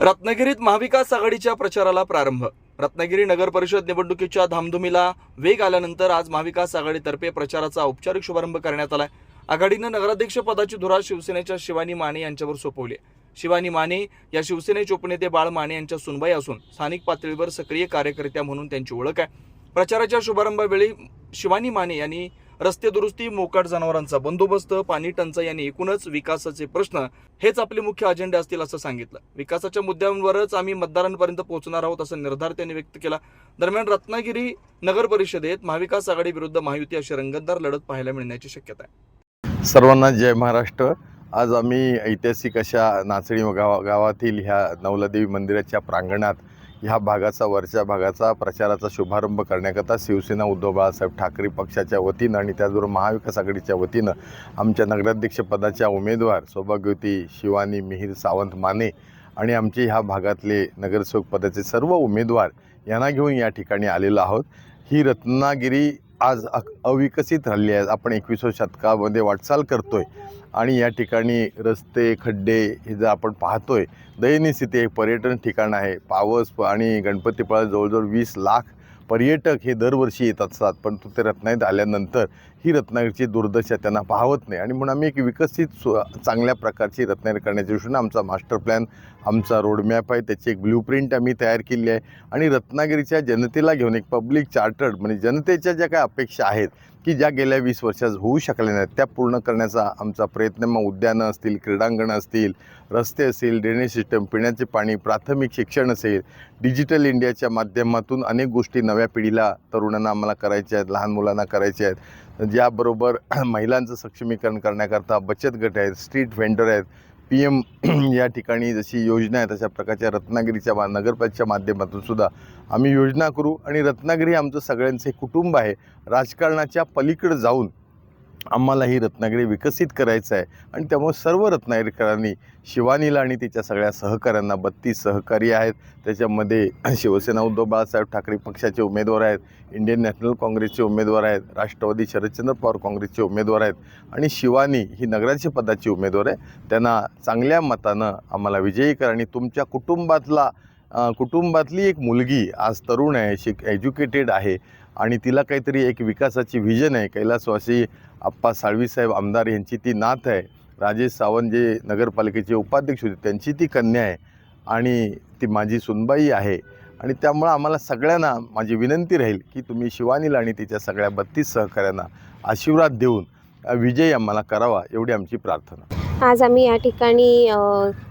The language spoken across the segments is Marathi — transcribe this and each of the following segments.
रत्नागिरीत महाविकास आघाडीच्या प्रचाराला प्रारंभ. रत्नागिरी नगर परिषद निवडणुकीच्या धामधुमीला वेग आल्यानंतर आज महाविकास आघाडीतर्फे प्रचाराचा औपचारिक शुभारंभ करण्यात आलाय. आघाडीनं नगराध्यक्ष पदाची धुरा शिवसेनेच्या शिवानी माने यांच्यावर सोपवली शिवानी माने या शिवसेनेचे उपनेते बाळ माने यांच्या सुनबाई असून स्थानिक पातळीवर सक्रिय कार्यकर्त्या म्हणून त्यांची ओळख आहे. प्रचाराच्या शुभारंभावेळी शिवानी माने यांनी रस्ते दुरुस्ती मोकाट जनावरांचा बंदोबस्त पाणी टंचाई आणि एकूणच विकासाचे प्रश्न हेच आपले मुख्य अजेंडे असतील असं सांगितलं. विकासाच्या मुद्द्यांवरच आम्ही मतदारांपर्यंत पोहोचणार आहोत असा निर्धार त्यांनी व्यक्त केला. दरम्यान रत्नागिरी नगर परिषदेत महाविकास आघाडी विरुद्ध महायुती अशी रंगतदार लढत पाहायला मिळण्याची शक्यता आहे. सर्वांना जय महाराष्ट्र. आज आम्ही ऐतिहासिक अशा नाचणी गावा गावातील ह्या नवलादेवी मंदिराच्या प्रांगणात ह्या भागाचा वरच्या भागाचा प्रचाराचा शुभारंभ करण्याकरता शिवसेना उद्धव बाळासाहेब ठाकरे पक्षाच्या वतीनं आणि त्याचबरोबर महाविकास आघाडीच्या वतीनं आमच्या नगराध्यक्षपदाच्या उमेदवार सौभाग्यवती शिवानी मिहीर सावंत माने आणि आमचे ह्या भागातले नगरसेवक पदाचे सर्व उमेदवार यांना घेऊन या ठिकाणी आलेलो आहोत. ही रत्नागिरी आज अ अविकसित राहिली आहे. आपण एकविसाव्या शतकामध्ये वाटचाल करतो आहे आणि या ठिकाणी रस्ते खड्डे हे जर आपण पाहतोय दयनीय स्थिती एक पर्यटन ठिकाण आहे. पावस आणि गणपतीपुळा जवळजवळ वीस लाख पर्यटक हे दरवर्षी येत असतात. पण तो ते रत्नागिरीत आल्यानंतर ही रत्नागिरीची दुर्दशा त्यांना पाहवत नाही. आणि म्हणून आम्ही एक विकसित सु चांगल्या प्रकारची रत्नागिरी करण्याच्या दृष्टीनं आमचा मास्टर प्लॅन आमचा रोडमॅप आहे. त्याची एक ब्ल्यू प्रिंट आम्ही तयार केली आहे. आणि रत्नागिरीच्या जनतेला घेऊन एक पब्लिक चार्टर्ड म्हणजे जनतेच्या ज्या काही अपेक्षा आहेत की ज्या गेल्या वीस वर्षात होऊ शकल्या नाहीत त्या पूर्ण करण्याचा आमचा प्रयत्न. मग उद्यानं असतील क्रीडांगणं असतील रस्ते असतील ड्रेनेज सिस्टम पिण्याचे पाणी प्राथमिक शिक्षण असेल डिजिटल इंडियाच्या माध्यमातून अनेक गोष्टी नव्या पिढीला तरुणांना आम्हाला करायच्या आहेत लहान मुलांना करायच्या आहेत. ज्याबरोबर महिलांचं सक्षमीकरण करण्याकरता बचत गट आहेत स्ट्रीट व्हेंडर आहेत पी एम या ठिकाणी जशी योजना आहे तशा प्रकारच्या रत्नागिरीच्या मा नगरपालिकेच्या माध्यमातून सुद्धा आम्ही योजना करू. आणि रत्नागिरी आमचं सगळ्यांचं कुटुंब आहे. राजकारणाच्या पलीकडे जाऊन आम्हाला ही रत्नागिरी विकसित करायचं आहे. आणि त्यामुळे सर्व रत्नागिरीकरांनी शिवानीला आणि तिच्या सगळ्या सहकाऱ्यांना बत्तीस सहकारी आहेत. त्याच्यामध्ये शिवसेना उद्धव बाळासाहेब ठाकरे पक्षाचे उमेदवार आहेत. इंडियन नॅशनल काँग्रेसचे उमेदवार आहेत. राष्ट्रवादी शरदचंद्र पवार काँग्रेसचे उमेदवार आहेत. आणि शिवानी ही नगराची पदाची उमेदवार आहे. त्यांना चांगल्या मतानं आम्हाला विजयी करा आणि तुमच्या कुटुंबातला कुटुंबातली एक मुलगी आज तरुण आहे शिक एज्युकेटेड आहे आणि तिला काहीतरी एक विकासाची व्हिजन आहे. कैलासवासी आप्पा साळवीसाहेब आमदार यांची ती नात आहे. राजेश सावंत जे नगरपालिकेचे उपाध्यक्ष होते त्यांची ती कन्या आहे आणि ती माझी सुनबाई आहे. आणि त्यामुळं आम्हाला सगळ्यांना माझी विनंती राहील की तुम्ही शिवानीला आणि तिच्या सगळ्या बत्तीस सहकाऱ्यांना आशीर्वाद देऊन विजयी आम्हाला करावा एवढी आमची प्रार्थना. आज आम्ही या ठिकाणी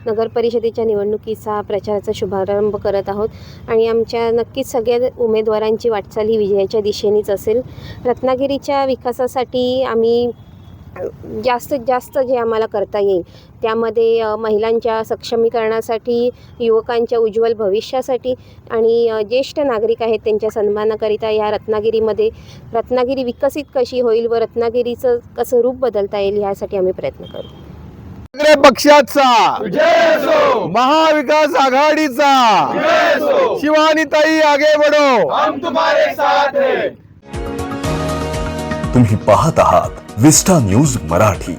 नगर परिषदेच्या निवडणुकीचा प्रचाराचा शुभारंभ करत आहोत. आणि आमच्या नक्कीच सगळ्या उमेदवारांची वाटचाल ही विजयाच्या दिशेनेच असेल. रत्नागिरीच्या विकासासाठी आम्ही जास्तीत जास्त जे आम्हाला करता येईल त्यामध्ये महिलांच्या सक्षमीकरणासाठी युवकांच्या उज्ज्वल भविष्यासाठी आणि ज्येष्ठ नागरिक आहेत त्यांच्या सन्मानाकरिता या रत्नागिरीमध्ये रत्नागिरी विकसित कशी होईल व रत्नागिरीचं कसं रूप बदलता येईल ह्यासाठी आम्ही प्रयत्न करू. सगळ्या पक्षाचा. महाविकास आघाडीचा. शिवानीताई आगे बढो तुम्ही पाहत आहात विस्टा न्यूज मराठी.